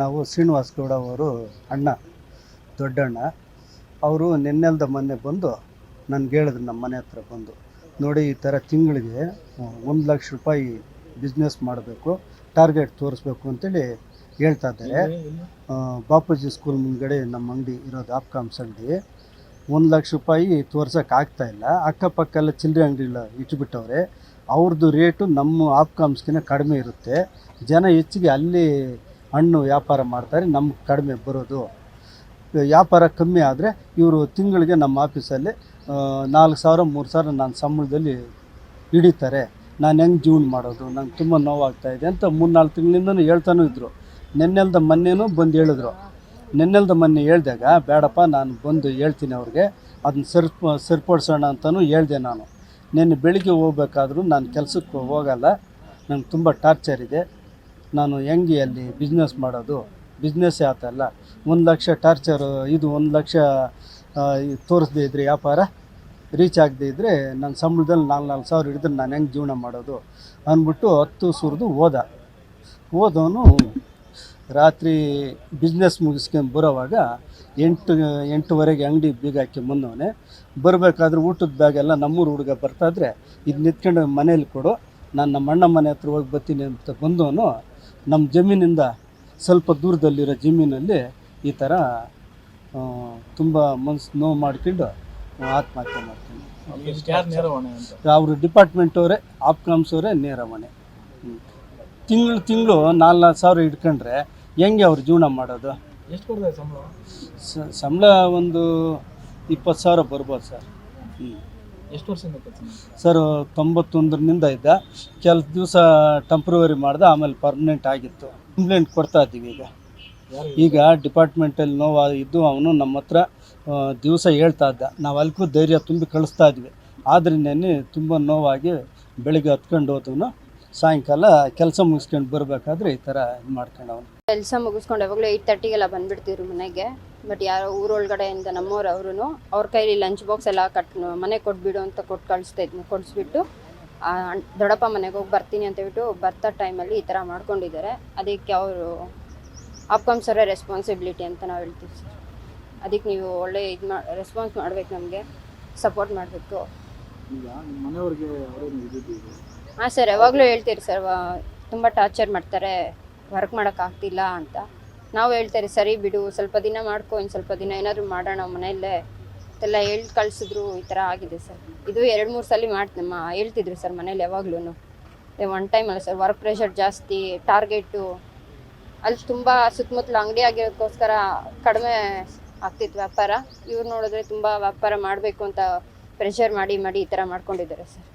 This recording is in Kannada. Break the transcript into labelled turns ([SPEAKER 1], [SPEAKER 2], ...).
[SPEAKER 1] ನಾವು ಶ್ರೀನಿವಾಸ್ ಗೌಡ ಅವರು ಅಣ್ಣ, ದೊಡ್ಡಣ್ಣ, ಅವರು ನಿನ್ನೆಲ್ದ ಮೊನ್ನೆ ಬಂದು ನನ್ಗೆ ಹೇಳಿದ್ರು ನಮ್ಮ ಮನೆ ಹತ್ರ ಬಂದು, ನೋಡಿ ಈ ಥರ ತಿಂಗಳಿಗೆ ಒಂದು ಲಕ್ಷ ರೂಪಾಯಿ ಬಿಸ್ನೆಸ್ ಮಾಡಬೇಕು ಟಾರ್ಗೆಟ್ ತೋರಿಸ್ಬೇಕು ಅಂತೇಳಿ ಹೇಳ್ತಾ ಇದ್ದಾರೆ. ಬಾಪೂಜಿ ಸ್ಕೂಲ್ ಮುಂದ್ಗಡೆ ನಮ್ಮ ಅಂಗಡಿ ಇರೋದು ಆಪ್ಕಾಮ್ಸ್ ಅಂಗಡಿ. ಒಂದು ಲಕ್ಷ ರೂಪಾಯಿ ತೋರ್ಸೋಕೆ ಆಗ್ತಾ ಇಲ್ಲ. ಅಕ್ಕಪಕ್ಕ ಎಲ್ಲ ಚಿಲ್ಲರೆ ಅಂಗಡಿಗಳ ಇಟ್ಬಿಟ್ಟವ್ರೆ. ಅವ್ರದ್ದು ರೇಟು ನಮ್ಮ ಆಪ್ಕಾಮ್ಸ್ಗಿನ ಕಡಿಮೆ ಇರುತ್ತೆ. ಜನ ಹೆಚ್ಚಿಗೆ ಅಲ್ಲಿ ಹಣ್ಣು ವ್ಯಾಪಾರ ಮಾಡ್ತಾರೆ ನಮ್ಗೆ ಕಡಿಮೆ ಬರೋದು. ವ್ಯಾಪಾರ ಕಮ್ಮಿ ಆದರೆ ಇವರು ತಿಂಗಳಿಗೆ ನಮ್ಮ ಆಫೀಸಲ್ಲಿ ನಾಲ್ಕು ಸಾವಿರ, ಮೂರು ಸಾವಿರ ನಾನು ಸಂಬಳದಲ್ಲಿ ಹಿಡಿತಾರೆ. ನಾನು ಹೆಂಗೆ ಜೀವನ ಮಾಡೋದು? ನಂಗೆ ತುಂಬ ನೋವಾಗ್ತಾ ಇದೆ ಅಂತ ಮೂರು ನಾಲ್ಕು ತಿಂಗಳಿಂದನೂ ಹೇಳ್ತಾನೂ ಇದ್ದರು ನೆನ್ನೆಲ್ದ ಮೊನ್ನೆನೂ ಬಂದು ಹೇಳಿದ್ರು. ನೆನ್ನೆಲ್ದ ಮೊನ್ನೆ ಹೇಳಿದಾಗ, ಬೇಡಪ್ಪ, ನಾನು ಬಂದು ಹೇಳ್ತೀನಿ ಅವ್ರಿಗೆ. ಅದನ್ನ ಸರಿಪ ಸರಿಪಡಿಸೋಣ ಅಂತಲೂ ಹೇಳಿದೆ ನಾನು. ನಿನ್ನೆ ಬೆಳಿಗ್ಗೆ ಹೋಗ್ಬೇಕಾದ್ರೂ ನಾನು ಕೆಲಸಕ್ಕೆ ಹೋಗಲ್ಲ. ನಂಗೆ ತುಂಬ ಟಾರ್ಚರ್ ಇದೆ. ನಾನು ಹೆಂಗೆ ಅಲ್ಲಿ ಬಿಸ್ನೆಸ್ ಮಾಡೋದು? ಬಿಸ್ನೆಸ್ ಆತಲ್ಲ ಒಂದು ಲಕ್ಷ ಟಾರ್ಚರು ಇದು ಒಂದು ಲಕ್ಷ ತೋರಿಸದೇ ಇದ್ರೆ ವ್ಯಾಪಾರ? ರೀಚ್ ಆಗದೇ ಇದ್ದರೆ ನನ್ನ ಸಂಬಳದಲ್ಲಿ ನಾಲ್ಕು ನಾಲ್ಕು ಸಾವಿರ ಹಿಡಿದ್ರೆ ನಾನು ಹೆಂಗೆ ಜೀವನ ಮಾಡೋದು? ಅಂದ್ಬಿಟ್ಟು ಹತ್ತು ಸುರಿದು ಹೋದ. ಓದೋನು ರಾತ್ರಿ ಬಿಸ್ನೆಸ್ ಮುಗಿಸ್ಕೊಂಡು ಬರೋವಾಗ ಎಂಟು, ಎಂಟುವರೆಗೆ ಅಂಗಡಿ ಬೀಗ ಹಾಕಿ ಬಂದವನೆ. ಬರಬೇಕಾದ್ರೆ ಊಟದ ಬ್ಯಾಗ್ ಎಲ್ಲ ನಮ್ಮೂರು ಹುಡುಗ ಬರ್ತಾಯಿದ್ರೆ ಇದು ನಿಂತ್ಕೊಂಡು ಮನೇಲಿ ಕೊಡು. ನಾನು ನಮ್ಮ ಅಣ್ಣ ಮನೆ ಹತ್ರ ಹೋಗಿ ಬರ್ತೀನಿ ಅಂತ ಬಂದವನು ನಮ್ಮ ಜಮೀನಿಂದ ಸ್ವಲ್ಪ ದೂರದಲ್ಲಿರೋ ಜಮೀನಲ್ಲಿ ಈ ಥರ ತುಂಬ ಮನ್ಸು ನೋವು ಮಾಡ್ಕೊಂಡು ಆತ್ಮಹತ್ಯೆ ಮಾಡ್ತೀನಿ. ಅವರು ಡಿಪಾರ್ಟ್ಮೆಂಟ್ ಅವರೇ ಆಪ್ಕಾಮ್ಸ್ ಅವರೇ ನೇರ ಮನೆ. ತಿಂಗಳು ತಿಂಗಳು ನಾಲ್ಕು ಸಾವಿರ ಇಟ್ಕೊಂಡ್ರೆ ಹೆಂಗೆ ಅವ್ರು ಜೀವನ ಮಾಡೋದು?
[SPEAKER 2] ಎಷ್ಟು ಸಂಬಳ?
[SPEAKER 1] ಸಂಬಳ ಒಂದು ಇಪ್ಪತ್ತು ಸಾವಿರ ಬರ್ಬೋದು ಸರ್. ಹ್ಞೂ
[SPEAKER 2] ಎಷ್ಟು ವರ್ಷದಿಂದ
[SPEAKER 1] ಸರ್ ತೊಂಬತ್ತೊಂದರಿಂದ ಇದ್ದ ಕೆಲವು ದಿವಸ ಟೆಂಪ್ರವರಿ ಮಾಡ್ದೆ ಆಮೇಲೆ ಪರ್ಮನೆಂಟ್ ಆಗಿತ್ತು. ಕಂಪ್ಲೇಂಟ್ ಕೊಡ್ತಾ ಇದ್ದೀವಿ ಈಗ. ಈಗ ಡಿಪಾರ್ಟ್ಮೆಂಟಲ್ಲಿ ನೋವು ಇದ್ದು ಅವನು ನಮ್ಮ ಹತ್ರ ದಿವಸ ಹೇಳ್ತಾ ಇದ್ದ. ನಾವು ಅಲ್ಕೂ ಧೈರ್ಯ ತುಂಬಿ ಕಳಿಸ್ತಾ ಇದ್ವಿ. ಆದ್ರಿಂದ ತುಂಬ ನೋವಾಗಿ ಬೆಳಿಗ್ಗೆ ಹತ್ಕೊಂಡು ಹೋದವನು ಸಾಯಂಕಾಲ ಕೆಲಸ ಮುಗಿಸ್ಕೊಂಡು ಬರಬೇಕಾದ್ರೆ ಈ ಥರ ಇದು ಮಾಡ್ಕೊಂಡು
[SPEAKER 3] ಕೆಲಸ ಮುಗಿಸ್ಕೊಂಡು ಯಾವಾಗಲೂ ಏಯ್ಟ್ ತರ್ಟಿಗೆಲ್ಲ ಬಂದ್ಬಿಡ್ತಿದ್ರು ಮನೆಗೆ. ಬಟ್ ಯಾರೋ ಊರೊಳಗಡೆಯಿಂದ ನಮ್ಮವ್ರು ಅವ್ರೂ ಅವ್ರ ಕೈಲಿ ಲಂಚ್ ಬಾಕ್ಸ್ ಎಲ್ಲ ಕಟ್ ಮನೆ ಕೊಟ್ಬಿಡು ಅಂತ ಕೊಟ್ಟು ಕಳಿಸ್ತಾ ಇದ್ನು ಕೊಡಿಸ್ಬಿಟ್ಟು ದೊಡ್ಡಪ್ಪ ಮನೆಗೆ ಹೋಗಿ ಬರ್ತೀನಿ ಅಂತ ಹೇಳ್ಬಿಟ್ಟು ಬರ್ತಾ ಟೈಮಲ್ಲಿ ಈ ಥರ ಮಾಡ್ಕೊಂಡಿದ್ದಾರೆ. ಅದಕ್ಕೆ ಅವರು ಆಪ್ಕಾಮ್ಸರೇ ರೆಸ್ಪಾನ್ಸಿಬಿಲಿಟಿ ಅಂತ ನಾವು ಹೇಳ್ತೀವಿ ಸರ್ ಅದಕ್ಕೆ ನೀವು ಒಳ್ಳೆ ಇದು ಮಾ ರೆಸ್ಪಾನ್ಸ್ ಮಾಡ್ಬೇಕು ನಮಗೆ ಸಪೋರ್ಟ್ ಮಾಡಬೇಕು. ಹಾಂ ಸರ್, ಯಾವಾಗಲೂ ಹೇಳ್ತೀರಿ ಸರ್ ತುಂಬ ಟಾರ್ಚರ್ ಮಾಡ್ತಾರೆ ವರ್ಕ್ ಮಾಡೋಕ್ಕಾಗ್ತಿಲ್ಲ ಅಂತ. ನಾವು ಹೇಳ್ತಾರೆ ಸರಿ ಬಿಡು, ಸ್ವಲ್ಪ ದಿನ ಮಾಡ್ಕೊ ಇನ್ನು ಸ್ವಲ್ಪ ದಿನ ಏನಾದರೂ ಮಾಡೋಣ, ಮನೆಯಲ್ಲೇ ಎಲ್ಲ ಹೇಳಿ ಕಳ್ಸಿದ್ರು, ಈ ಥರ ಆಗಿದೆ ಸರ್. ಇದು ಎರಡು ಮೂರು ಸಲ ಮಾಡ್ತಮ್ಮ ಹೇಳ್ತಿದ್ರು ಸರ್ ಮನೇಲಿ ಯಾವಾಗ್ಲೂ ಒನ್ ಟೈಮ್ ಅಲ್ಲ ಸರ್ ವರ್ಕ್ ಪ್ರೆಷರ್ ಜಾಸ್ತಿ ಟಾರ್ಗೆಟು ಅಲ್ಲಿ ತುಂಬ ಸುತ್ತಮುತ್ತಲ ಅಂಗಡಿ ಆಗಿರೋದಕ್ಕೋಸ್ಕರ ಕಡಿಮೆ ಆಗ್ತಿತ್ತು ವ್ಯಾಪಾರ. ಇವ್ರು ನೋಡಿದ್ರೆ ತುಂಬ ವ್ಯಾಪಾರ ಮಾಡಬೇಕು ಅಂತ ಪ್ರೆಷರ್ ಮಾಡಿ ಮಾಡಿ ಈ ಥರ ಮಾಡ್ಕೊಂಡಿದ್ದಾರೆ ಸರ್.